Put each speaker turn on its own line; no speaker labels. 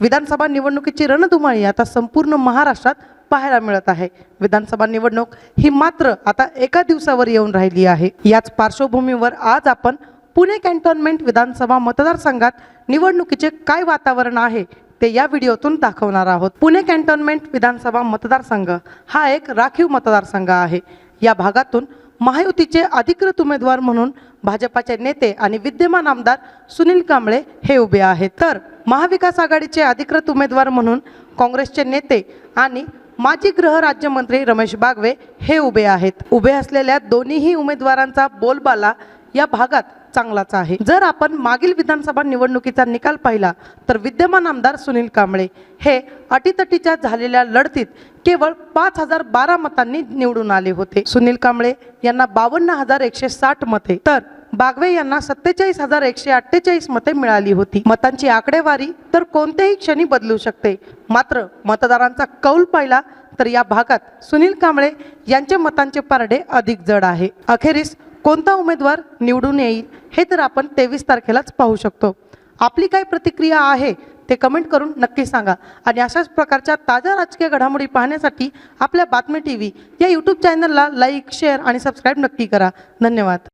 विधानसभा निवडणुकीची रणधुमाळी आता संपूर्ण महाराष्ट्रात पाहायला मिळत आहे. विधानसभा निवडणूक ही मात्र आता एका दिवसावर येऊन राहिली आहे. याच पार्श्वभूमीवर आज आपण पुणे कॅन्टोन्मेंट विधानसभा मतदारसंघात निवडणुकीचे काय वातावरण आहे ते या व्हिडिओतून दाखवणार आहोत. पुणे कॅन्टोन्मेंट विधानसभा मतदारसंघ हा एक राखीव मतदारसंघ आहे. या भागातून महायुतीचे अधिकृत उमेदवार म्हणून भाजपाचे नेते आणि विद्यमान आमदार सुनील कांबळे हे उभे आहेत. तर महाविकास आघाडीचे अधिकृत उमेदवार म्हणून काँग्रेसचे नेते आणि माजी गृह राज्यमंत्री रमेश बागवे हे उभे आहेत. उभे असलेल्या दोन्हीही उमेदवारांचा बोलबाला या भागात चांगलाच आहे. जर आपण मागील विधानसभा निवडणुकीचा निकाल पाहिला तर विद्यमान आमदार सुनील कांबळे हे अटीतटीच्या झालेल्या लढतीत केवळ पाच हजार बारा मतांनी निवडून आले होते. सुनील कांबळे यांना बावन्न हजार एकशे साठ मते तर बागवे यांना सत्तेचाळीस हजार एकशे अठ्ठेचाळीस मते मिळाली होती. मतांची आकडेवारी तर कोणत्याही क्षणी बदलू शकते. मात्र मतदारांचा कौल पाहिला तर या भागात सुनील कांबळे यांचे मतांचे पारडे अधिक जड आहे. अखेरीस कोणता उमेदवार निवडून येईल हे तर आपण तेवीस तारखेलाच पाहू शकतो. आपली काय प्रतिक्रिया आहे ते कमेंट करून नक्की सांगा. आणि अशाच प्रकारच्या ताज्या राजकीय घडामोडी पाहण्यासाठी आपल्या बातमी टी व्ही या यूट्यूब चॅनलला लाईक शेअर आणि सबस्क्राईब नक्की करा. धन्यवाद.